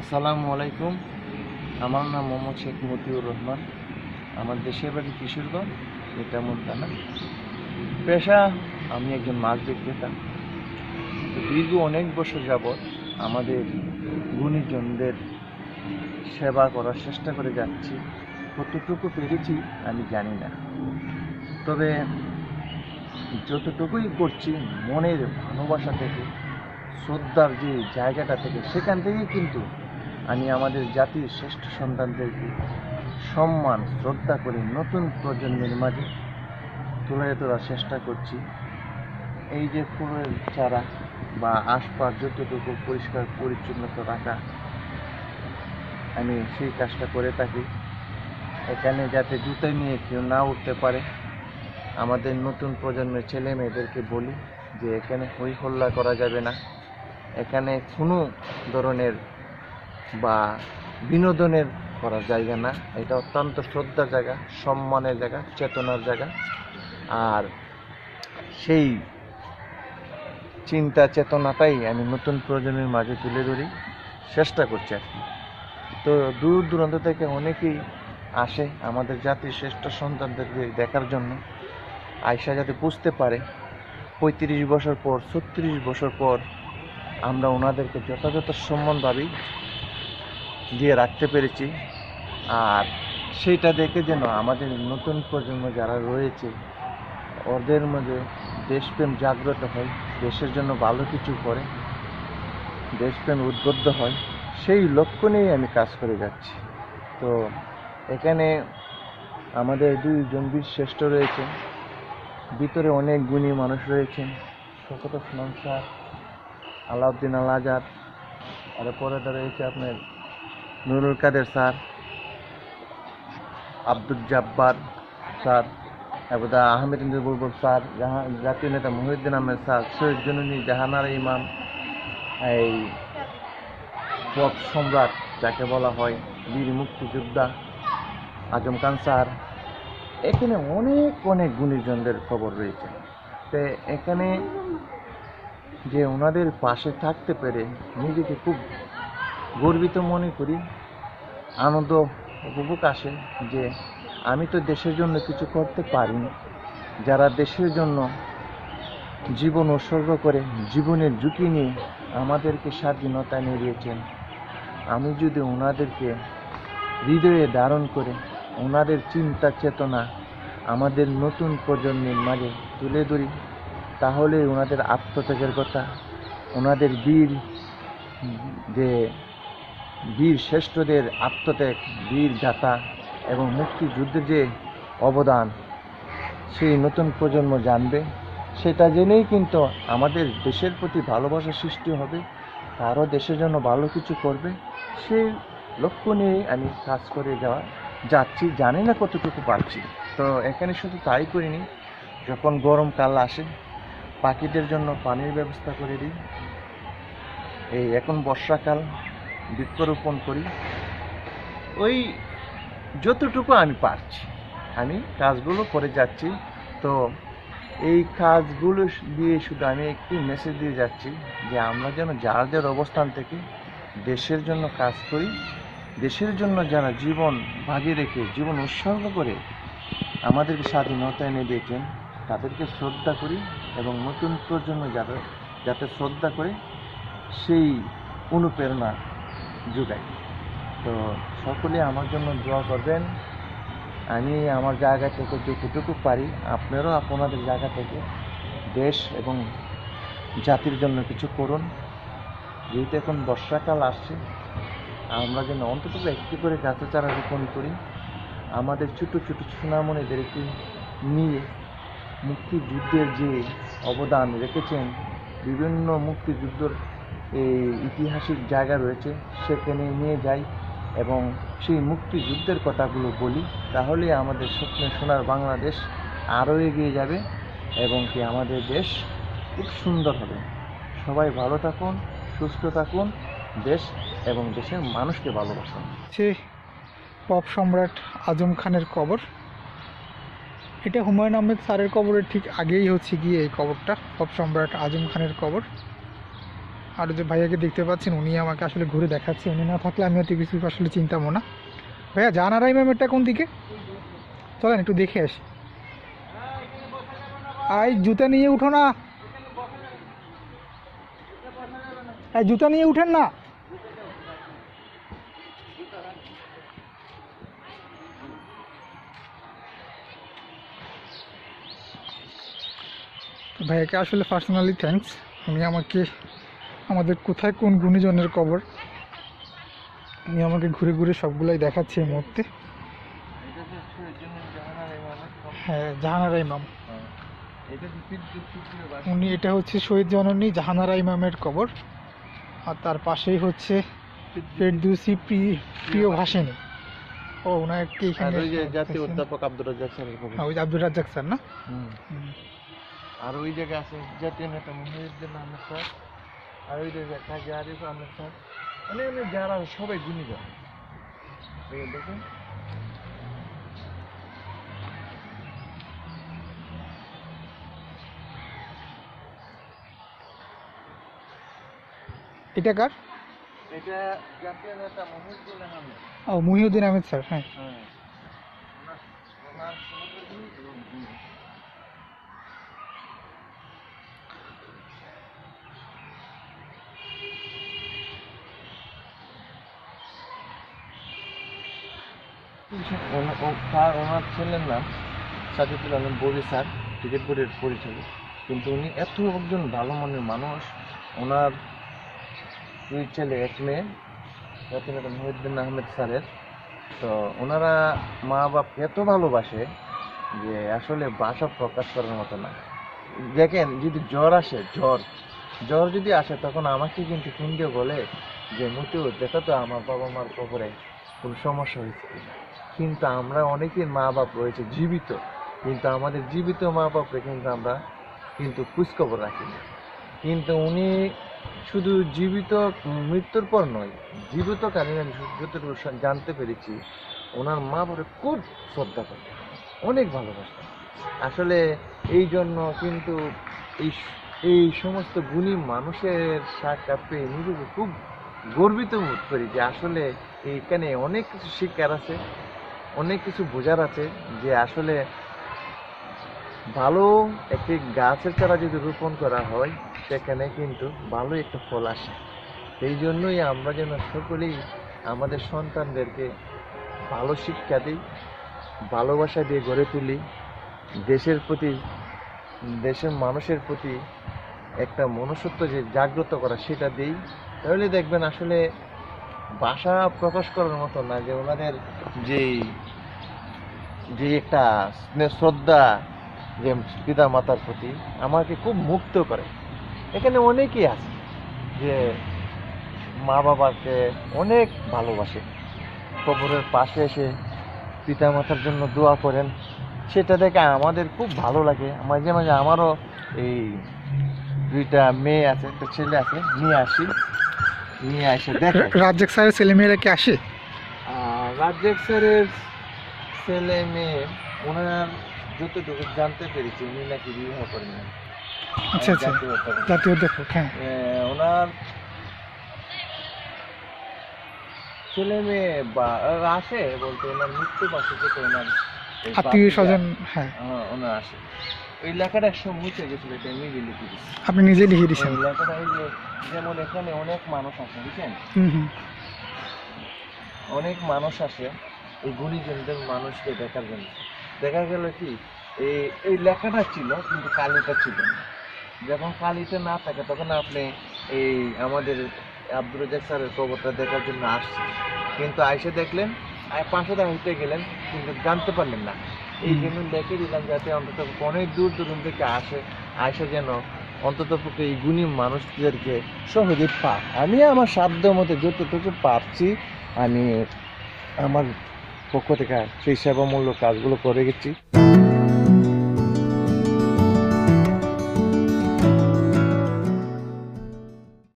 আসসালামু আলাইকুম। আমার নাম মোহাম্মদ শেখ মতিউর রহমান। আমার দেশের বাড়ি কিশোরগঞ্জ এটা থানা পেশা, আমি একজন মাছ বিক্রেতা। দীর্ঘ অনেক বছর যাবৎ আমাদের গুণীজনদের সেবা করার চেষ্টা করে যাচ্ছি। কতটুকু পেরেছি, আমি জানি না। তবে যতটুকুই করছি, মনের ভালোবাসা থেকে, শ্রদ্ধার যে জায়গাটা থেকে, সেখান থেকেই কিন্তু আমি আমাদের জাতির শ্রেষ্ঠ সন্তানদেরকে সম্মান, শ্রদ্ধা করে নতুন প্রজন্মের মাঝে তুলে তোলার চেষ্টা করছি। এই যে ফুলের চারা বা আশপাশ যতটুকু পরিষ্কার, পরিচ্ছন্নতা রাখা, আমি সেই কাজটা করে থাকি। এখানে যাতে জুতো নিয়ে কেউ না উঠতে পারে, আমাদের নতুন প্রজন্মের ছেলে মেয়েদেরকে বলি যে, এখানে হই হল্লা করা যাবে না। এখানে কোনো ধরনের বা বিনোদনের করার জায়গা না, এটা অত্যন্ত শ্রদ্ধার জায়গা, সম্মানের জায়গা, চেতনার জায়গা। আর সেই চিন্তা, চেতনাটাই আমি নতুন প্রজন্মের মাঝে তুলে ধরি, চেষ্টা করছি আর কি। তো দূর দূরান্ত থেকে অনেকেই আসে আমাদের জাতির শ্রেষ্ঠ সন্তানদেরকে দেখার জন্য। আয়সা যাতে বুঝতে পারে, পঁয়ত্রিশ বছর পর, ছত্রিশ বছর পর আমরা ওনাদেরকে যথাযথ সম্মানভাবেই দিয়ে রাখতে পেরেছি। আর সেটা দেখে যেন আমাদের নতুন প্রজন্ম যারা রয়েছে, ওদের মধ্যে দেশপ্রেম জাগ্রত হয়, দেশের জন্য ভালো কিছু করে, দেশপ্রেম উদ্বুদ্ধ হয়, সেই লক্ষ্য নিয়েই আমি কাজ করে যাচ্ছি। তো এখানে আমাদের দুই বীর শ্রেষ্ঠ রয়েছে, ভিতরে অনেক গুণী মানুষ রয়েছেন শকত ওসমান স্যার, আলাউদ্দিন আল আজাদ, আর পরে রয়েছে আপনার নুরুল কাদের স্যার, আব্দুল জাব্বার স্যার তারপর আহমেদ ইন্দ্র বুলবুল স্যার, জাহা জাতীয় নেতা মহিউদ্দিন আহমেদ স্যার সৈয়দ জনুনি জাহানার ইমাম, এই পথ সম্রাট যাকে বলা হয় বীর মুক্তিযোদ্ধা আজম খান স্যার। এখানে অনেক অনেক গুণীজনদের খবর রয়েছে। তো এখানে যে ওনাদের পাশে থাকতে পেরে নিজেকে খুব গর্বিত মনে করি, আনন্দ উপভোগ আসে যে আমি তো দেশের জন্য কিছু করতে পারিনি। যারা দেশের জন্য জীবন উৎসর্গ করে, জীবনের ঝুঁকি নিয়ে আমাদেরকে স্বাধীনতা এনে দিয়েছেন আমি যদি ওনাদেরকে হৃদয়ে ধারণ করে ওনাদের চিন্তা চেতনা আমাদের নতুন প্রজন্মের মাঝে তুলে ধরি, তাহলে ওনাদের আত্মত্যাগের কথা ওনাদের বীর যে বীর শ্রেষ্ঠদের আত্মত্যাগ, বীর গাথা এবং মুক্তিযুদ্ধের যে অবদান সেই নতুন প্রজন্ম জানবে, সেটা জেনেই কিন্তু আমাদের দেশের প্রতি ভালোবাসা সৃষ্টি হবে, তারও দেশের জন্য ভালো কিছু করবে সেই লক্ষ্য নিয়েই আমি কাজ করে যাওয়া যাচ্ছি, জানি না কতটুকু পারছি। তো এখানে শুধু তাই করিনি, যখন গরমকাল আসে, পাখিদের জন্য পানির ব্যবস্থা করে দিই। এই এখন বর্ষাকাল বৃক্ষরোপণ করি। ওই যতটুকু আমি পারছি, আমি কাজগুলো করে যাচ্ছি। তো এই কাজগুলো দিয়ে শুধু আমি একটি মেসেজ দিয়ে যাচ্ছি যে আমরা যেন যার যার অবস্থান থেকে দেশের জন্য কাজ করি, দেশের জন্য যারা জীবন বাজি রেখে, জীবন উৎসর্গ করে আমাদেরকে স্বাধীনতা এনে দিয়েছেন, তাদেরকে শ্রদ্ধা করি এবং নতুন প্রজন্ম যাতে যাতে শ্রদ্ধা করে, সেই অনুপ্রেরণা যোগাই তো সকলে আমার জন্য দোয়া করবেন। আমি আমার জায়গা থেকে যতটুকু পারি, আপনারাও আপনাদের জায়গা থেকে দেশ এবং জাতির জন্য কিছু করুন। যেহেতু এখন বর্ষাকাল আসছে, আমরা যেন অন্তত একটি করে গাছের চারা রোপণ করি। আমাদের ছোটো ছোটো সোনামণিদেরকে নিয়ে মুক্তিযুদ্ধের যে অবদান রেখেছেন, বিভিন্ন মুক্তিযুদ্ধর এই ঐতিহাসিক জায়গা রয়েছে, সেখানে নিয়ে যাই এবং সেই মুক্তিযুদ্ধের কথাগুলো বলি, তাহলে আমাদের স্বপ্নের সোনার বাংলাদেশ আরও এগিয়ে যাবে এবং কি আমাদের দেশ খুব সুন্দর হবে। সবাই ভালো থাকুন, সুস্থ থাকুন, দেশ এবং দেশের মানুষকে ভালোবাসুন। সে পপ সম্রাট আজম খানের কবর। এটা হুমায়ুন আহমেদ স্যারের কবরের ঠিক আগেই হচ্ছে গিয়ে এই কবরটা, পপ সম্রাট আজম খানের কবর। আর যে ভাইয়াকে দেখতে পাচ্ছেন, উনি আমাকে আসলে ঘুরে দেখাচ্ছে। উনি না থাকলে আমি হয়তো কিছু আসলে চিন্তামো না। ভাইয়া জাহানারা ইমামেরটা কোন দিকে? চলেন একটু দেখে আসি। আই, জুতা নিয়ে উঠো না। এই জুতা নিয়ে উঠেন না। ভাইয়াকে আসলে পার্সোনালি থ্যাঙ্কস উনি আমাকে আমাদের কোথায় কোন গুণীজনের কবর উনি আমাকে ঘুরে ঘুরে সবগুলাই দেখাচ্ছে এই মুহূর্তে। হ্যাঁ জাহানারা ইমাম। উনি এটা হচ্ছে শহীদ জননী জাহানারা ইমামের কবর আর তার পাশেই হচ্ছে ফেরদৌসি প্রিয় ভাসিনী ও ওনাকে এখানে জাতীয় অধ্যাপক আব্দুর রাজ্জাক কবর। হ্যাঁ, ওই আব্দুর রাজ্জাক স্যার না। আর ওই জায়গায় আছে জাতীয় নেতা মহিউদ্দিন আহমেদ স্যার আর ওই আরিফ আহমেদ মানে যারা সবাই গুণীজন দেখুন। এটা কার? এটা জাতীয় নেতা মহিউদ্দিন আহমেদ। ও মুহিউদ্দিন আহমেদ স্যার হ্যাঁ। হ্যাঁ। ওনার- ওনার ছেলের নাম সাজিদুল আলম ববি স্যার। ক্রিকেট বোর্ডের পরিচালক। কিন্তু উনি এত একজন ভালো মনের মানুষ। ওনার দুই ছেলে, এক মেয়ে মহিউদ্দিন আহমেদ স্যারের। তো ওনারা মা বাপকে এত ভালোবাসে যে আসলে ভাষা প্রকাশ করার মতো না। দেখেন, যদি জ্বর আসে, জ্বর। জ্বর যদি আসে, তখন আমাকে কিন্তু ফোন দিয়ে বলে যে মতো দেখো তো আমার বাবা মার কবরে কোনো সমস্যা হয়েছে। কিন্তু আমরা অনেকের মা বাপ রয়েছে জীবিত, কিন্তু আমাদের জীবিত মা বাপরে কিন্তু আমরা কিন্তু খোঁজখবর রাখি না। কিন্তু উনি শুধু জীবিত মৃত্যুর পর নয়, জীবিতকালীন আমি যতটুকু জানতে পেরেছি, ওনার মা বাবা খুব শ্রদ্ধা করে, অনেক ভালোবাসে আসলে এই জন্য কিন্তু এই এই সমস্ত গুণী মানুষের সাক্ষাৎ পেয়ে নিজেকে খুব গর্বিত বোধ করি যে আসলে এইখানে অনেক কিছু শিক্ষার আছে অনেক কিছু বোঝার আছে যে আসলে ভালো একটি গাছের চারা যদি রোপণ করা হয়, সেখানে কিন্তু ভালো একটা ফল আসে। সেই জন্যই আমরা যেন সকলেই আমাদের সন্তানদেরকে ভালো শিক্ষা দিই, ভালোবাসা দিয়ে গড়ে তুলি, দেশের প্রতি, দেশের মানুষের প্রতি একটা মনুষ্যত্ব যে জাগ্রত করা সেটা দিই। তাহলে দেখবেন আসলে ভাষা প্রকাশ করার মতো না, যে ওনাদের যেই, যে একটা স্নেহ শ্রদ্ধা যে পিতা মাতার প্রতি আমাকে খুব মুক্ত করে। এখানে অনেকেই আছে যে মা বাবাকে অনেক ভালোবাসে। কবরের পাশে এসে পিতা মাতার জন্য দোয়া করেন। সেটা দেখে আমাদের খুব ভালো লাগে। মাঝে মাঝে আমারও এই দুইটা মেয়ে আছে, একটা ছেলে আছে, নিয়ে আসি। নিয়ে আসে দেখে। রাজ্জাক স্যারের ছেলেমেয়েরা কি আসে? রাজ্জাক স্যারের ছেলে মেয়ে ওনার যতটুকু জানতে পেরেছি উনি নাকি বিবাহ করেন আচ্ছা আচ্ছা। জাতীয় অধ্যাপক হ্যাঁ। ওনার ছেলে মেয়ে বা আসে বলতে ওনার মৃত্যু বার্ষিকীতে ওনার আত্মীয় স্বজন হ্যাঁ। হ্যাঁ, ওনার আসে। ওই লেখাটা একশো মুছে গেছিল এটা আমি লিখে দিচ্ছি আপনি নিজে লিখে দিয়েছেন লেখাটা এই যে যেমন এখানে অনেক মানুষ আসে বুঝছেন? অনেক মানুষ আসে এই গুণীজনদের মানুষকে দেখার জন্য। দেখা গেল কি এই এই লেখাটা ছিল কিন্তু কালিটা ছিল না। যখন কালিটা না থাকে তখন আপনি এই আমাদের আব্দুর রাজাক স্যারের কবরটা দেখার জন্য আসছেন। কিন্তু আইসে দেখলেন পাশে দাঁড়াইতে গেলেন কিন্তু জানতে পারলেন না। এই জন্য দেখে দিলাম যাতে অন্তত অনেক দূর দূরান্ত থেকে আসে আসে যেন অন্তত পক্ষে এই গুণী মানুষদেরকে সহজে পা আমি আমার সাধ্য মতো যতটুকু পারছি, আমি আমার পক্ষ থেকে সেই সেবামূলক কাজগুলো করে গেছি।